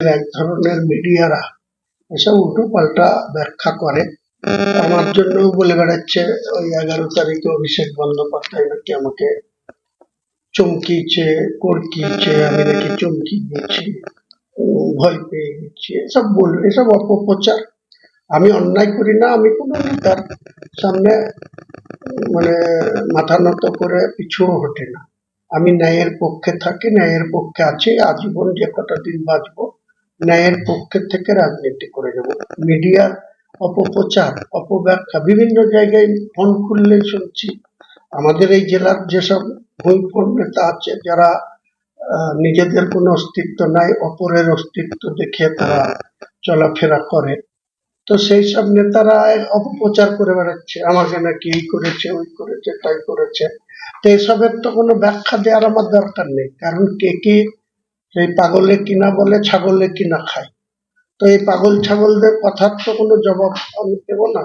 এক ধরনের মিডিয়ারা এসব উল্টো পাল্টা ব্যাখ্যা করে। আমার জন্য বলে বেড়াচ্ছে, ওই এগারো তারিখে অভিষেক বন্দ্যোপাধ্যায় নাকি আমাকে চমকিয়েছে, কড়কিয়েছে, আমি নাকি চমকি দিয়েছি ভয় পেয়ে গেছি, এসব বল, এসব অপপ্রচার। আমি অন্যায় করি না, আমি কোনো তার সামনে মানে মাথা নত করে পিছুও হটে না। আমি ন্যায়ের পক্ষে থাকি, ন্যায়ের পক্ষে আছি, আজীবন যে কটা দিন বাঁচবো ন্যায়ের পক্ষে থেকে রাজনীতি করে যাব মিডিয়ার অপপ্রচার, অপব্যাখ্যা বিভিন্ন জায়গায় ফোন খুললেই শুনছি। আমাদের এই জেলার যেসব ভুইফোন নেতা আছে, যারা নিজেদের কোনো অস্তিত্ব নাই, অপরের অস্তিত্ব দেখে তারা চলাফেরা করে। তো সেই সব নেতারা অপপ্রচার করে বেড়াচ্ছে। আমাকে নাকি এই করেছে, ওই করেছে, তাই করেছে। তো এসবের তো কোনো ব্যাখ্যা দেওয়ার আমার দরকার নেই। কারণ কে কে সেই পাগলে কিনা বলে, ছাগলে কিনা খায়। তো এই পাগল ছাগলদের কথার তো কোনো জবাব আমি দেবো না।